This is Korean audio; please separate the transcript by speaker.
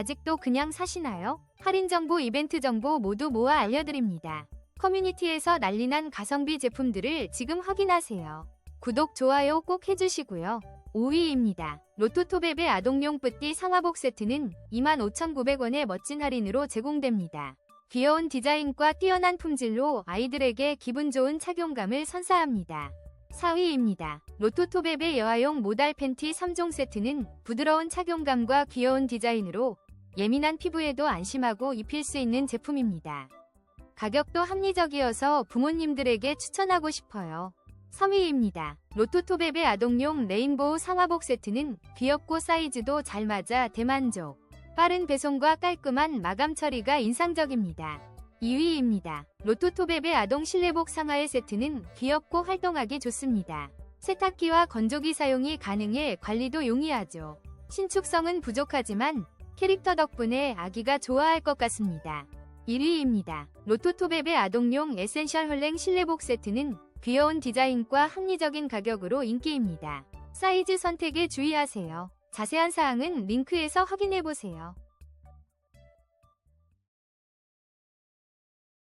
Speaker 1: 아직도 그냥 사시나요? 할인 정보, 이벤트 정보 모두 모아 알려드립니다. 커뮤니티에서 난리난 가성비 제품들을 지금 확인하세요. 구독, 좋아요 꼭 해주시고요. 5위입니다. 로토토베베 아동용 뿌띠 상하복 세트는 25,900원의 멋진 할인으로 제공됩니다. 귀여운 디자인과 뛰어난 품질로 아이들에게 기분 좋은 착용감을 선사합니다. 4위입니다. 로토토베베 여아용 모달 팬티 3종 세트는 부드러운 착용감과 귀여운 디자인으로 예민한 피부에도 안심하고 입힐 수 있는 제품입니다. 가격도 합리적이어서 부모님들에게 추천하고 싶어요. 3위입니다. 로토토베베 아동용 레인보우 상하복 세트는 귀엽고 사이즈도 잘 맞아 대만족. 빠른 배송과 깔끔한 마감 처리가 인상적입니다. 2위입니다. 로토토베베 아동 실내복 상하의 세트는 귀엽고 활동하기 좋습니다. 세탁기와 건조기 사용이 가능해 관리도 용이하죠. 신축성은 부족하지만 캐릭터 덕분에 아기가 좋아할 것 같습니다. 1위입니다. 로토토베베 아동용 에센셜 헐랭 실내복 세트는 귀여운 디자인과 합리적인 가격으로 인기입니다. 사이즈 선택에 주의하세요. 자세한 사항은 링크에서 확인해보세요.